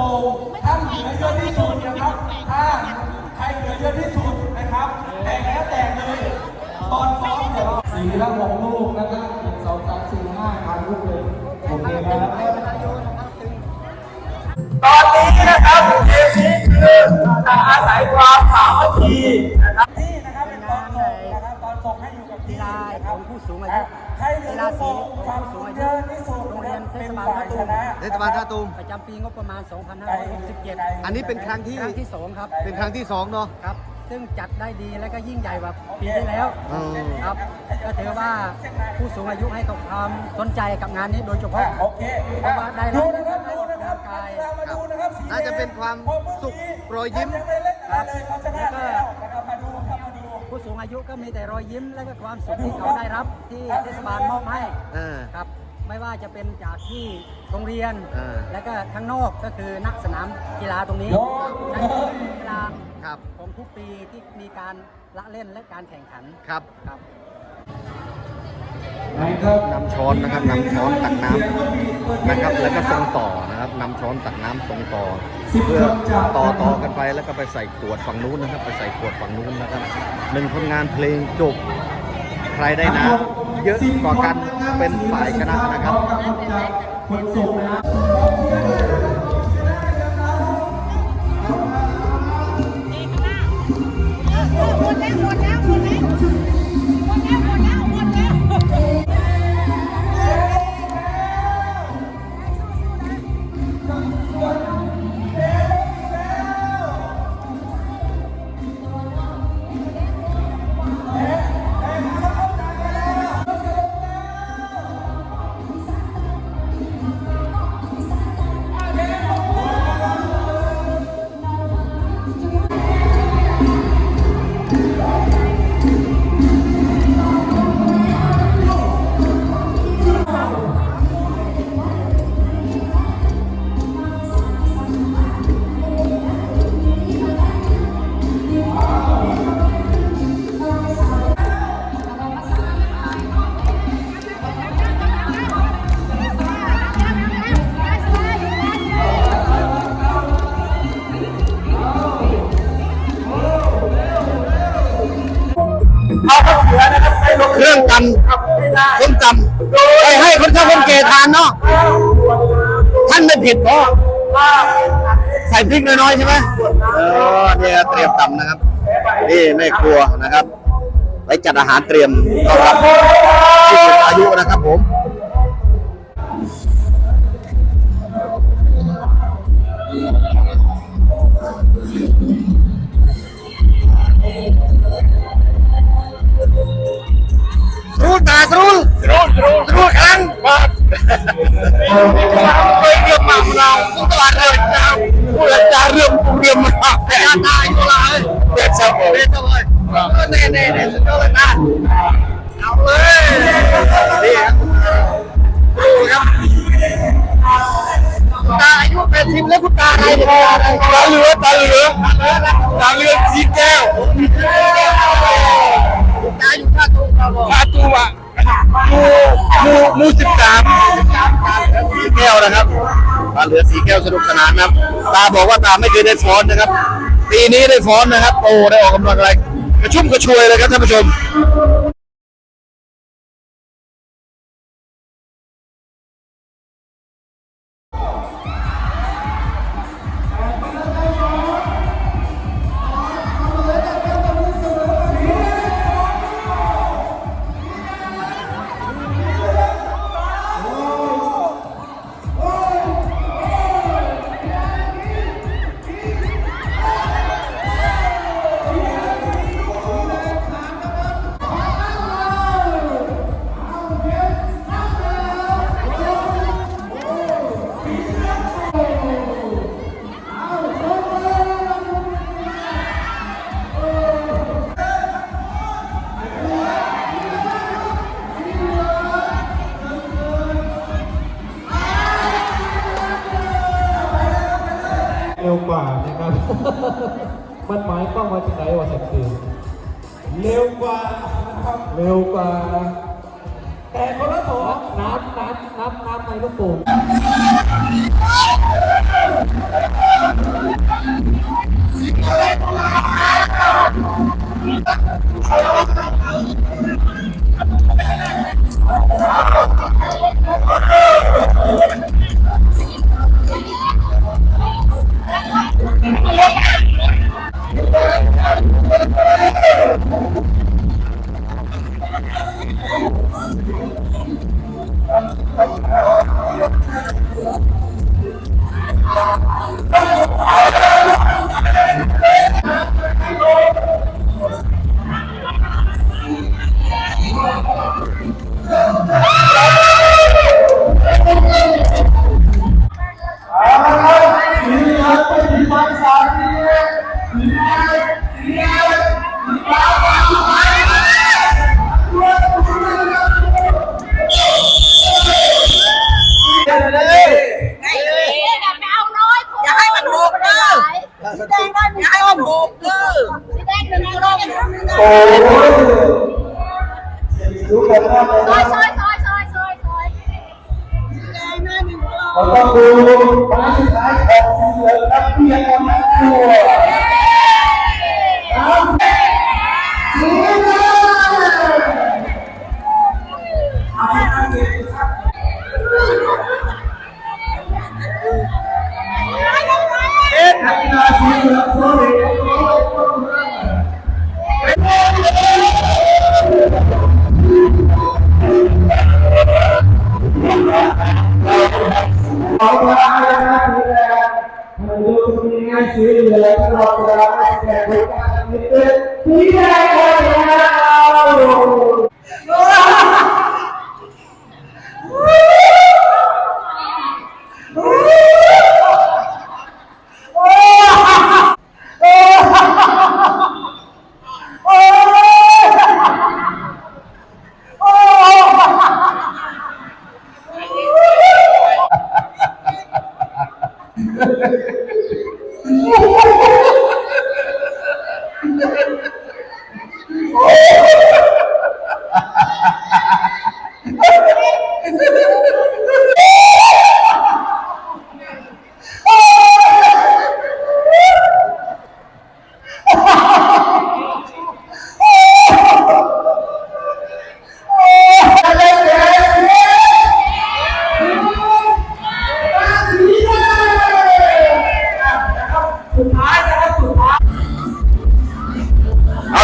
ป่งท่านเหลือเยอะที่สุดนะครับ ถ้าใครเหลือเยอะที่สุดนะครับแตกแล้วแตกเลยตอนฟ้องเดี๋ยวสี่ละหกลูกนะครับหนึ่งสองสามสี่ห้าพันลูกเลยโอเคครับตอนนี้นะครับเกมนี้คือจะอาศัยความสามัคคีนะครับนี่นะครับเป็นตอนส่งนะครับตอนส่งให้อยู่กับที่นะครับผู้สูงอายุใครเหลื กีอฬาลูกสีโป่งขคองวามผู้สูสูงงอาเยยุอะที่สุดโรงเรียนเทเป็ศนบาลฝ่ายท่าชตูมนะเทศบาลท่าตูมประจำปีงบประมาณ 2567 อันนี้เป็นครั้งที่ครั้งที่2ครับ เป็นครั้งที่สองเนาะครับ ซึ่งจัดได้ดีและก็ยิ่งใหญ่กว่าปีที่แล้วอืมครับ ก็ถือว่าผู้สูงอายุให้ความสนใจกับงานนี้โดยเฉพาะโอเคเพราะว่าได้รับดูนะครับดูนะครับกายมาดูนะครับสีแดงน่าจะเป็นความสุขรอยยิ้มงไม่เล่นอะไรเลยเขาชนะแล้วน สูงอายุก็มีแต่รอยยิ้มและก็ความสุขที่เขาได้รับที่เทศบาลมอบให้เออ ครับ ไม่ว่าจะเป็นจากที่โรงเรียน เออ และก็ข้างนอกก็คือนักสนามกีฬาตรงนี้โยนในกีฬาครับ ของทุกปีที่มีการละเล่นและการแข่งขันครับ ครับ นำช้อนนะครับนำช้อนตักน้ำนะครับแล้วก็ส่งต่อนะครับนำช้อนตักน้ำส่งต่อเพื่อต่อต่อกันไปแล้วก็ไปใส่ขวดฝั่งนู้นนะครับ ไปใส่ขวดฝั่งนู้นนะครับหนึ่งผลงานเพลงจบใครได้น้ำเยอะกว่ากันเป็นฝ่ายชนะนะครับคนส่งนะาคนแก่ทานเนาะท่านไม่ผิดเพราะใส่พริกน้อยๆใช่ไหมเออเนี่ยเตรียมตำนะครับ นี่แม่ครัวนะครับไว้จัดอาหารเตรียมต้อนรับผู้สูงอายุนะครับผมรู้ตารู้รู้รู้รู้ครั้งมาเคยเรียกมาเราผู้ตลาดเลยนะผู้รักษาเรื่องผู้เรียมาแต่ยาตายก็ลายเด็ดสบาย เด็ดสบายเน่เน่เน่สุดยอดนะเอาเลยนี่ครับดูครับตาอายุแปดสิบแล้วคุณตาอะไรเนี่ยตาเหลือตาเหลือตาเหลือสีแก้ว มูมูสิบสามสีแก้วนะครับตาเหลือสีแก้วสนุกสนานนะครับ ตาบอกว่าตาไม่เคยได้ฟ้อนนะครับ ปีนี้ได้ฟ้อนนะครับ โอ้ได้ออกกำลังอะไรกระชุ่มกระชวยเลยครับท่านผู้ชม 있고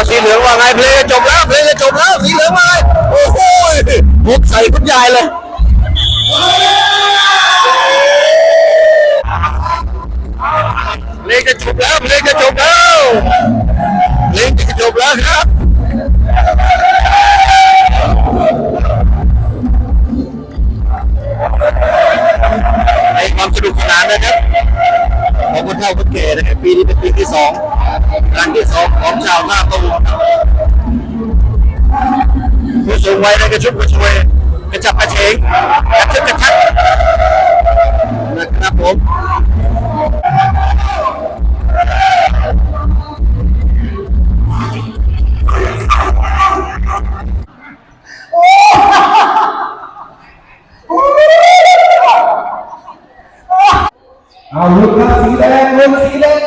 สีเหลืองว่าไงเพลงจะจบแล้วเพลงจะจบแล้วสีเหลืองว่าไงโอ้โหบุกใส่คุณยายเลยเพลงจะจบแล้วเพลงจะจบแล้วเพลงจะจบแล้วครับในความสนุกสนานนะครับของคนเฒ่าคนแก่นะครับปีนี้เป็นปีที่สอง รั้งที่สองของชาวหน้าตูผู้สูงวัยในกระชุ่มกระชวยกระจับกระเฉงกระชึกกระชักนะครับผมเอาลุกครับสีแดงลุกสีแดง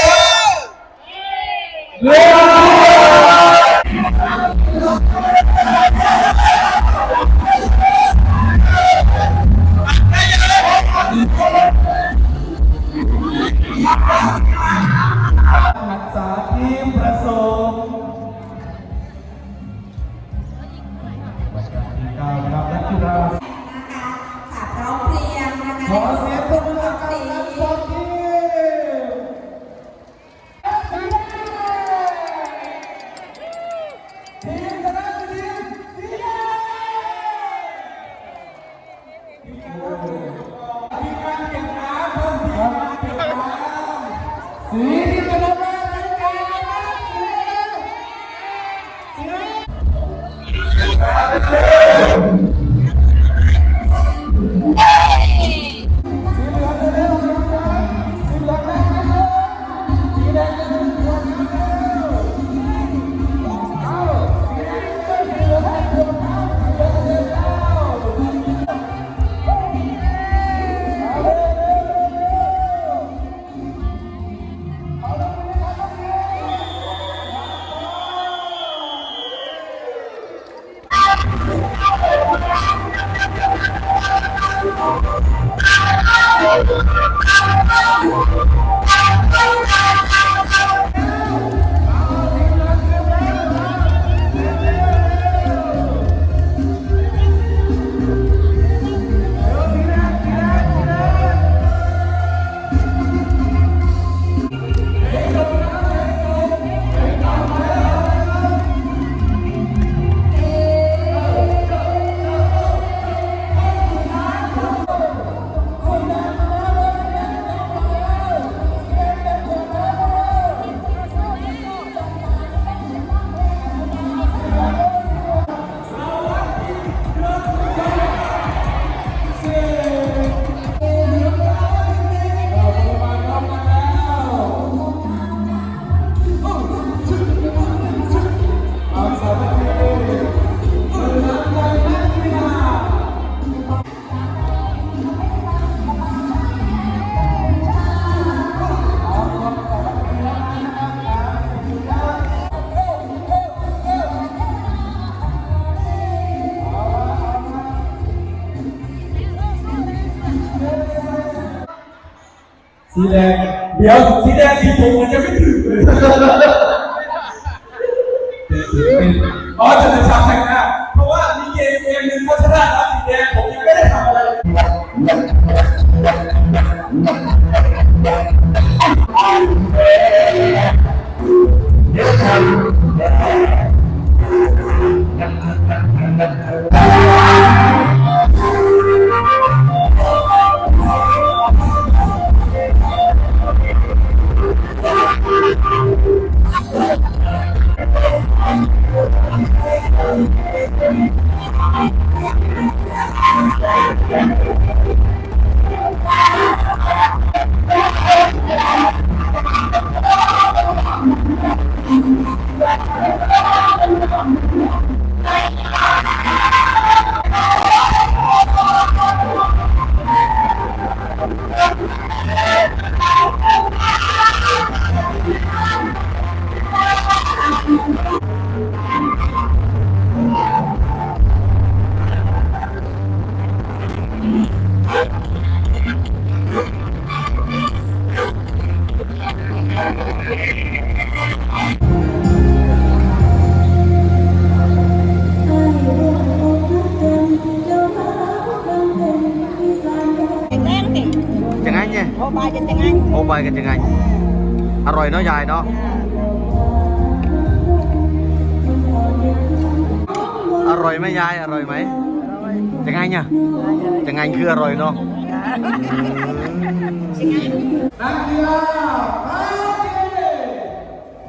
สีแดง เดี๋ยวสีแดงสีผมมันจะไม่ถึงเลยอ๋อจะเป็นฉากแต่ง นาะยายเนาะอร่อยไหมยายอร่อยไหมยังไงเนี่ยยังไงคืออร่อยเนาะนักกีฬามาดี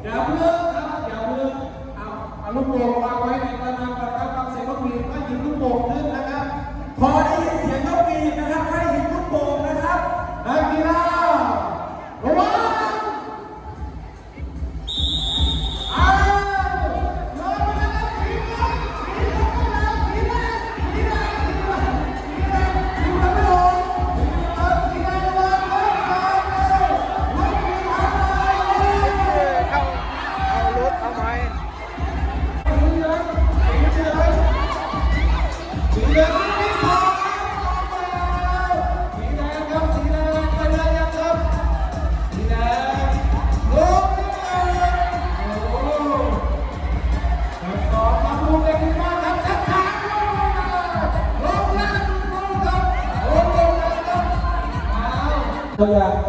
อย่าเพิ่งครับอย่าเพิ่งเอาเอาลูกโป่งวางไว้ในกระดานก่อนครับฟังเสียงนกหวีก็หยิบลูกโป่งขึ้นนะครับพอได้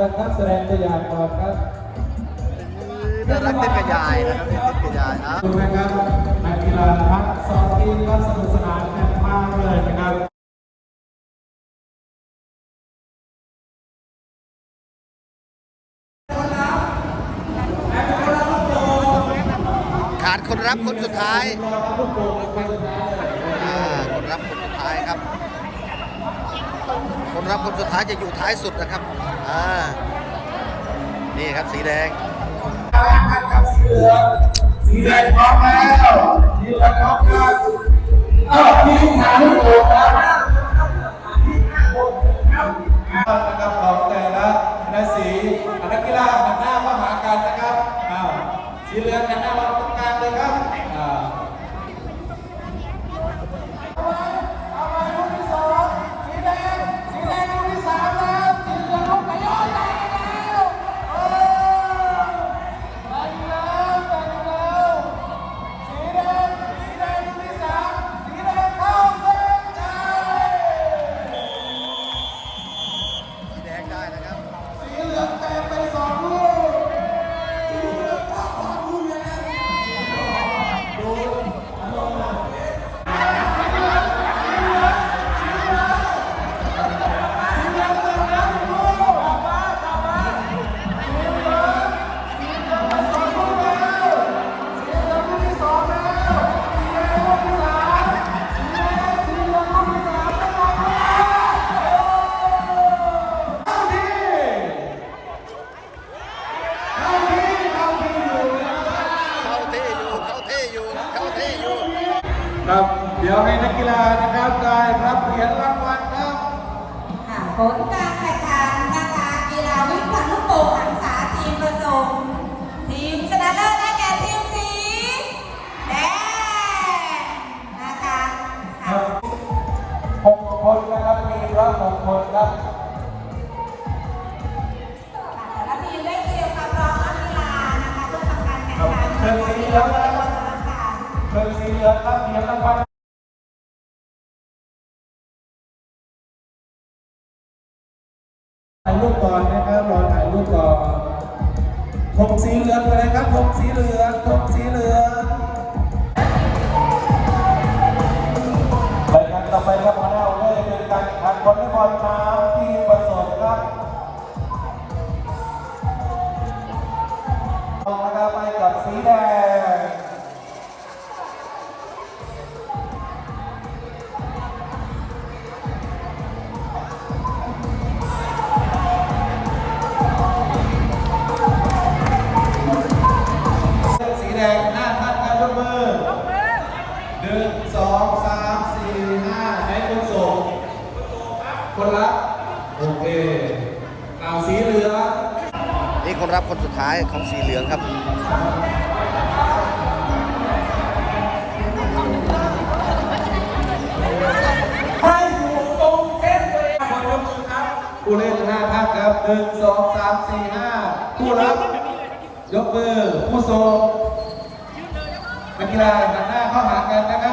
ตัวอย่างนะครับแสดงตัวอย่างก่อนครับน่ารักเต้นกระยายนะครับเต้นกระยายอะดูนะครับนักกีฬาพักสองทีมก็สนุกสนานกันมากเลยนะครับ ขาดคนรับคนสุดท้ายอ่าคนรับคนสุดท้ายครับ คนรับคนสุดท้ายจะอยู่ท้ายสุดนะครับ อ่า นี่ครับสีแดงสีแดงพร้อมแล้วสีแดงพร้อมแล้วเอ้าทีมหาลูกโป่งแล้ว ครับเดี๋ยวให้นักกีฬานะครับได้รับเหรียญรางวัลครับค่ะผลการแข่งขันนะคะกีฬาวิ่งผลัดลูกโป่งหันษาทีมผสมทีมชนะเลิศได้แก่ทีมสีแดงนะคะหกคนนะครับมีละหกคนครับแต่ละทีมได้เตรียมความพร้อมนักกีฬานะคะเพื่อทำการแข่งขันเชิญสีแล้วนะครับ เหลืองรับเตรียมรางวัลถ่ายรูปก่อนนะครับรอถ่ายรูปก่อนธงสีเหลืองเลยครับธงสีเหลืองธงสีเหลืองรายการต่อไปครับหัวหน้าเลยเป็นการแข่งขันวอลเลย์บอลน้ำ เอาสีเหลือง นี่คนรับคนสุดท้ายของสีเหลืองครับ ให้อยู่ตรงเส้นตัวเองคนยกมือครับ ผู้เล่นห้าท่านครับหนึ่งสองสามสี่ห้าผู้รับยกมือผู้ส่งนักกีฬาหันหน้าเข้าหากันนะครับ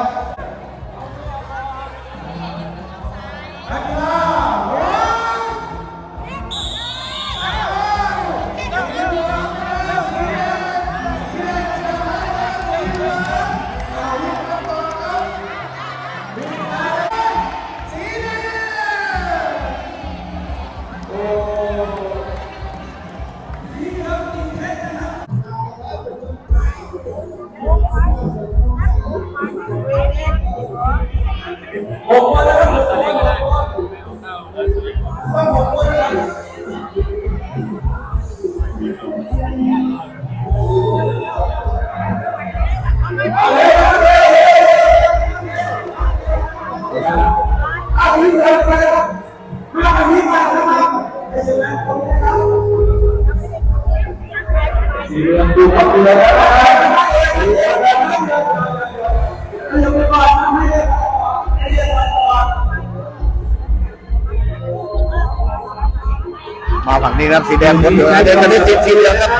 ฝั่งนี้ครับสีแดงหมดอยู่นะเดินมาที่ทีมสีเหลืองครับ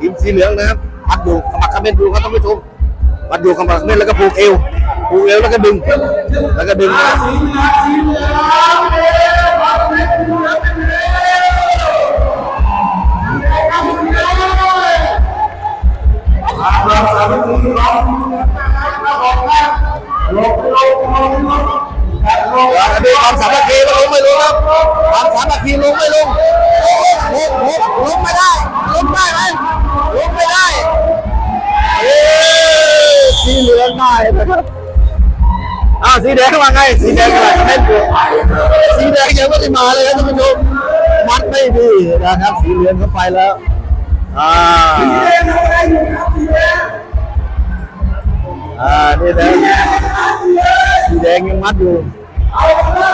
ทีมสีเหลืองนะครับมัดอยู่ขมักเขม้นดูครับท่านผู้ชมมัดอยู่ขมักเขม้นแล้วก็ผูกเอวผูกเอวแล้วก็ดึง แล้วก็ดึงนะสีเหลืองสีเหลืองเราสามารถลงลงลงลงลงลง มีความสามัคคีลงไม่ลงครับความสามัคคีลงไม่ลงลงลงลงไม่ได้ลงได้ไหมลงไม่ได้สีเหลืองได้นะครับอ้าวสีแดงว่าไงสีแดงอะไรเล่นอยู่สีแดงยังไม่ได้มาเลยครับท่านผู้ชมมัดไม่ดีนะครับ สีเหลืองเข้าไปแล้วอ่าสีแดงทำอะไรอยู่ครับสีแดง อ่านี่นะสีแดงยังมัดอยู่เอาละ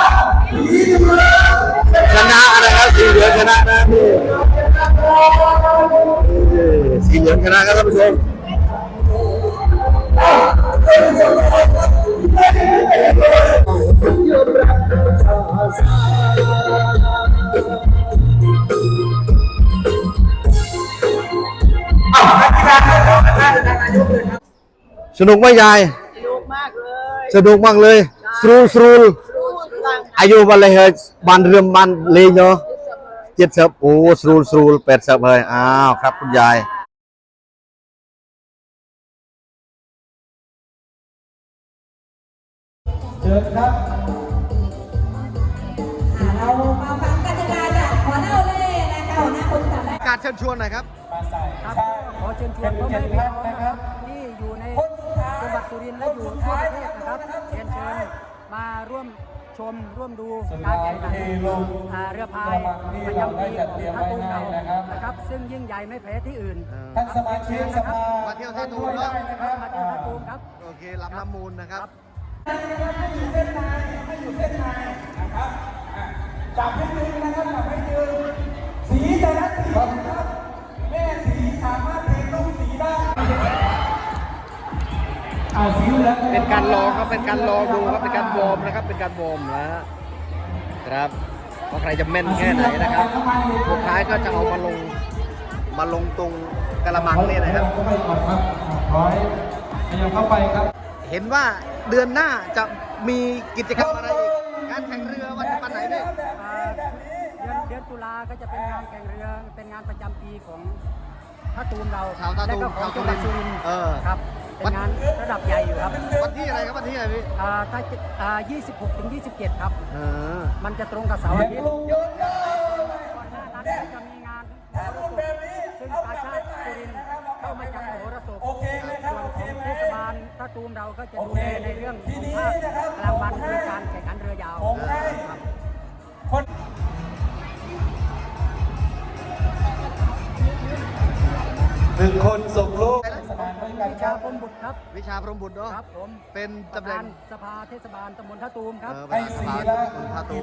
สีเหลืองชนะนะครับสีเหลืองชนะนะนี่สีเหลืองชนะครับท่านผู้ชมสนุกไหมยาย สนุกมากเลยสนุกมากเลยสรูลสรูลตั้งอายุวันเลยเฮ้ยบันเรื่มบันเลยเนาะเจ็ดเสิบโอ้สรูลสรูลแปดเสิบเลยอ้าวครับคุณยายเชิญครับอ่าเรามาฟังกติกาจากหัวหน้าเล่นะคะหัวหน้าคนจับได้การเชิญชวนหน่อยครับ มาใส่ครับใช่ขอเชิญชวนพ่อแม่พี่น้องนะครับ ชมร่วมดูการแข่งขันอ่าเรือพายประจำปีของท่าตูมเรานะครับ ซึ่งยิ่งใหญ่ไม่แพ้ที่อื่นท่านสมาชิกสภามาเที่ยวท่าตูมเนอะได้นะครับมาเที่ยวท่าตูมครับโอเคลำน้ำมูลนะครับให้อยู่เส้นในให้อยู่เส้นในนะครับอะจับให้ดึงนะครับจับให้ดึงสีแต่ละสีนะครับแม่สีสามารถเทลงสีได้อ่าสี เหลืองเป็นการลองครับเป็นการลองดูครับเป็นการวอร์มนะครับเป็นการวอร์มนะครับว่าใครจะแม่นแค่ไหนนะครับสุดท้ายก็จะเอามาลงมาลงตรงกระมังเนี่ยนะครับก็ไม่ก่อนครับร้อยขยับเข้าไปครับ เห็นว่าเดือนหน้าจะมีกิจกรรมอะไรอีกงานแข่งเรือวันวันไหนเนี่ยอ่าเดือนเดือนตุลาก็จะเป็นงานแข่งเรือเป็นงานประจำปีของท่าตูมเราชาวท่าตูมและก็ของจังหวัดสุรินทร์เออครับ เป็นงานระดับใหญ่อยู่ครับวันที่อะไรครับวันที่อะไรพี่อ่าถ้าอ่า26ถึง27 ครับ เออมันจะตรงกับเสาร์อาทิตย์ลูกยนต์เลยก่อนหน้านั้นก็จะมีงานมหรสพซึ่งกาชาติสุรินทร์เข้ามาจัดมโหรสพโอเคเลยครับส่วนโอขเคองไหมเทศบาลท่าตูมเราก็จะโอดูเคแลในเรื่องทีของนี้ภาคนะครับกลางวันคือการแข่งขันเรือยาวผมให้ครับคนหนึ่งคนส่งลูกสนามด้วย กันวิครัชาบพรหมบุตรครับวิชาพรหมบุตรเนาะครับผมเป็นประตำแหน่ธางนสภาเทศบาลตำบลท่าตูมครับ เออให้ประสีธานสละภาท่าตูม